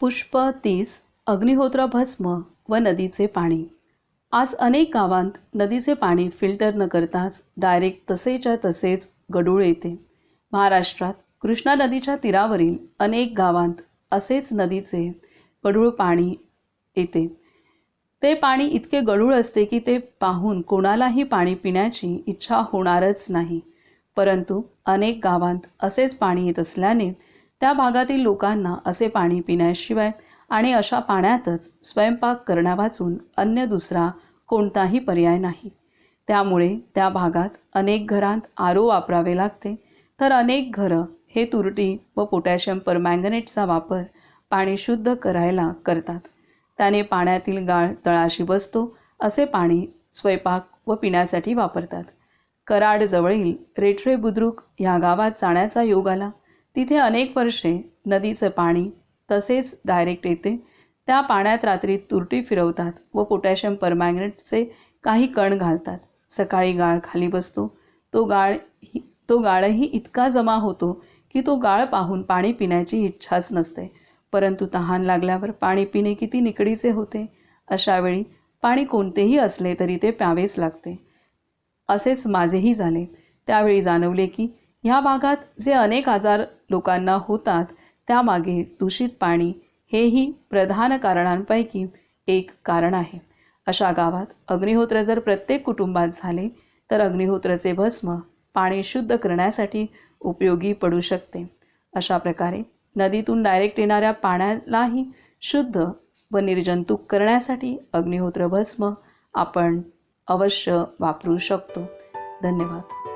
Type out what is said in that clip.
पुष्प तीस अग्निहोत्र भस्म व नदीचे पाणी. आज अनेक गावांत नदीचे पाणी फिल्टर न करताच डायरेक्ट तसेच्या तसेच गढूळ येते. महाराष्ट्रात कृष्णा नदीच्या तीरावरील अनेक गावांत असेच नदीचे गढूळ पाणी येते. ते पाणी इतके गढूळ असते की ते पाहून कोणालाही पाणी पिण्याची इच्छा होणारच नाही. परंतु अनेक गावांत असेच पाणी येत असल्याने त्या भागातील लोकांना असे पाणी पिण्याशिवाय आणि अशा पाण्यातच स्वयंपाक करण्यावाचून अन्य दुसरा कोणताही पर्याय नाही. त्यामुळे त्या भागात अनेक घरांत आरो वापरावे लागते. तर अनेक घरं हे तुरटी व पोटॅशियम परमँगनेटचा वापर पाणी शुद्ध करायला करतात. त्याने पाण्यातील गाळ तळाशी बसतो असे पाणी स्वयंपाक व पिण्यासाठी वापरतात. कराडजवळील रेठरे बुद्रुक ह्या गावात जाण्याचा योग आला. तिथे अनेक वर्षे नदीचं पाणी तसेच डायरेक्ट येते. त्या पाण्यात रात्री तुरटी फिरवतात व पोटॅशियम परमॅग्नेटचे काही कण घालतात. सकाळी गाळ खाली बसतो. तो गाळ ही तो गाळही इतका जमा होतो की तो गाळ पाहून पाणी पिण्याची इच्छाच नसते. परंतु तहान लागल्यावर पाणी पिणे किती निकडीचे होते? अशावेळी पाणी कोणतेही असले तरी ते प्यावेच लागते. असेच माझेही झाले. त्यावेळी जाणवले की ह्या भागात जे अनेक आजार लोकांना होतात त्यामागे दूषित पाणी हेही प्रधान कारणांपैकी एक कारण आहे. अशा गावात अग्निहोत्र जर प्रत्येक कुटुंबात झाले तर अग्निहोत्राचे भस्म पाणी शुद्ध करण्यासाठी उपयोगी पडू शकते. अशा प्रकारे नदीतून डायरेक्ट येणाऱ्या पाण्यालाही शुद्ध व निर्जंतुक करण्यासाठी अग्निहोत्र भस्म आपण अवश्य वापरू शकतो. धन्यवाद.